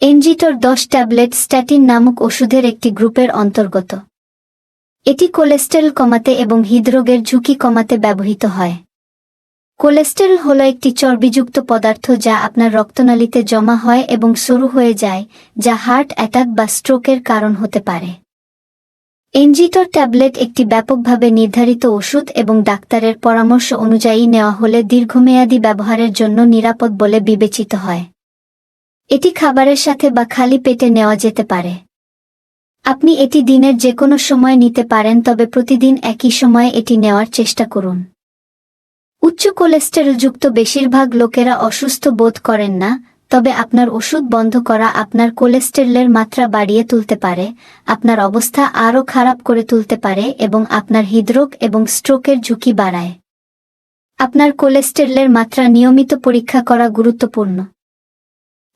এনজিটোর দশ tablet statin নামক ওষুধের একটি গ্রুপের অন্তর্গত। এটি কোলেস্টেরল কমাতে এবং হৃদরোগের ঝুঁকি কমাতে ব্যবহৃত হয়। কোলেস্টেরল হল একটি চর্বিযুক্ত পদার্থ যা আপনার রক্তনালীতে জমা হয় এবং সরু হয়ে যায়, যা হার্ট অ্যাটাক বা স্ট্রোকের কারণ হতে পারে। এনজিটোর ট্যাবলেট একটি ব্যাপকভাবে নির্ধারিত ওষুধ এবং ডাক্তারের পরামর্শ অনুযায়ী নেওয়া হলে দীর্ঘমেয়াদী ব্যবহারের জন্য নিরাপদ বলে বিবেচিত হয়। এটি খাবারের সাথে বা খালি পেটে নেওয়া যেতে পারে। আপনি এটি দিনের যে কোনো সময় নিতে পারেন, তবে প্রতিদিন একই সময়ে এটি নেওয়ার চেষ্টা করুন। উচ্চ কোলেস্টেরলযুক্ত বেশিরভাগ লোকেরা অসুস্থ বোধ করেন না, তবে আপনার ওষুধ বন্ধ করা আপনার কোলেস্টেরলের মাত্রা বাড়িয়ে তুলতে পারে, আপনার অবস্থা আরও খারাপ করে তুলতে পারে এবং আপনার হৃদরোগ এবং স্ট্রোকের ঝুঁকি বাড়ায়। আপনার কোলেস্টেরলের মাত্রা নিয়মিত পরীক্ষা করা গুরুত্বপূর্ণ।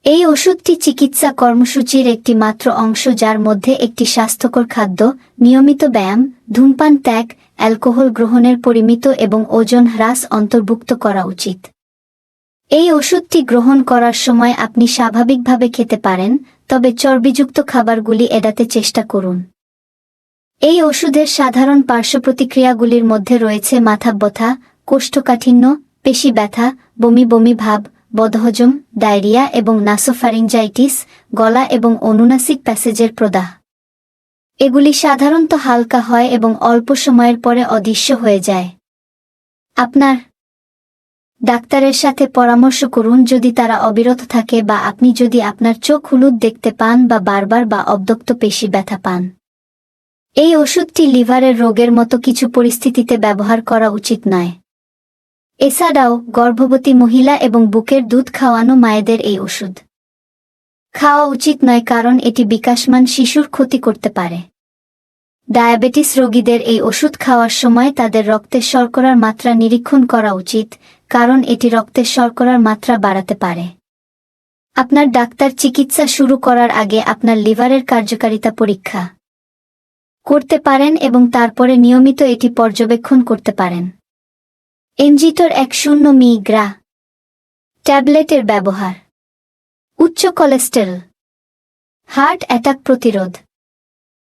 এই ওষুধটি চিকিৎসা কর্মসূচির একটি মাত্র অংশ যার মধ্যে একটি স্বাস্থ্যকর খাদ্য, নিয়মিত ব্যায়াম, ধূমপান, ত্যাগ, অ্যালকোহল গ্রহণের পরিমিত এবং ওজন হ্রাস অন্তর্ভুক্ত করা উচিত। এই ওষুধটি গ্রহণ করার সময় আপনি স্বাভাবিকভাবে খেতে পারেন, তবে চর্বিযুক্ত খাবারগুলি এড়াতে চেষ্টা করুন। এই ওষুধের সাধারণ পার্শ্বপ্রতিক্রিয়াগুলির মধ্যে রয়েছে মাথা ব্যথা কোষ্ঠকাঠিন্য পেশি ব্যথা বমি বমি ভাব বদহজম, ডায়রিয়া এবং নাসোফারিঞ্জাইটিস গলা এবং অনুনাসিক প্যাসেজের প্রদাহ। এগুলি সাধারণত হালকা হয় এবং অল্প সময়ের পরে অদৃশ্য হয়ে যায়। আপনার ডাক্তারের সাথে পরামর্শ করুন যদি তারা অবিরত থাকে বা আপনি যদি আপনার চোখ হলুদ দেখতে পান বা বারবার বা অবদক্ত পেশি ব্যথা পান। এই ওষুধটি লিভারের রোগের মতো কিছু পরিস্থিতিতে ব্যবহার করা উচিত নয়। এছাড়াও গর্ভবতী মহিলা এবং বুকের দুধ খাওয়ানো মায়েদের এই ওষুধ। খাওয়া উচিত নয় কারণ এটি বিকাশমান শিশুর ক্ষতি করতে পারে। ডায়াবেটিস রোগীদের এই ওষুধ খাওয়ার সময় তাদের রক্তের শর্করার মাত্রা নিরীক্ষণ করা উচিত, কারণ এটি রক্তের শর্করার মাত্রা বাড়াতে পারে। আপনার ডাক্তার চিকিৎসা শুরু করার আগে আপনার লিভারের কার্যকারিতা পরীক্ষা করতে পারেন এবং তারপরে নিয়মিত এটি পর্যবেক্ষণ করতে পারেন। এনজিটোর এক শূন্য মিগ্রা। ট্যাবলেটের ব্যবহার। উচ্চ কোলেস্টেরল। হার্ট অ্যাটাক প্রতিরোধ।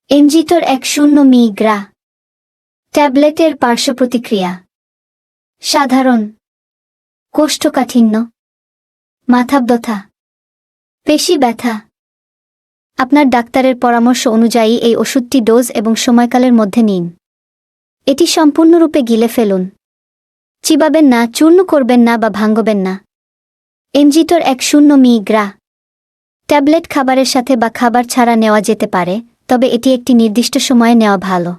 এনজিটোর এক শূন্য মিগ্রা। ট্যাবলেটের পার্শ্ব প্রতিক্রিয়া। সাধারণ। কোষ্ঠকাঠিন্য। মাথা ব্যথা পেশি ব্যথা। আপনার ডাক্তারের পরামর্শ অনুযায়ী এই ওষুধটি ডোজ এবং সময়কালের মধ্যে নিন। এটি সম্পূর্ণরূপে গিলে ফেলুন। চিবাবেন না, চূর্ণ করবেন না বা ভাঙ্গবেন না। এনজিটোর এক শূন্য মি গ্রা। ট্যাবলেট খাবারের সাথে বা খাবার ছাড়া নেওয়া যেতে পারে, তবে এটি একটি নির্দিষ্ট সময়ে নেওয়া ভালো।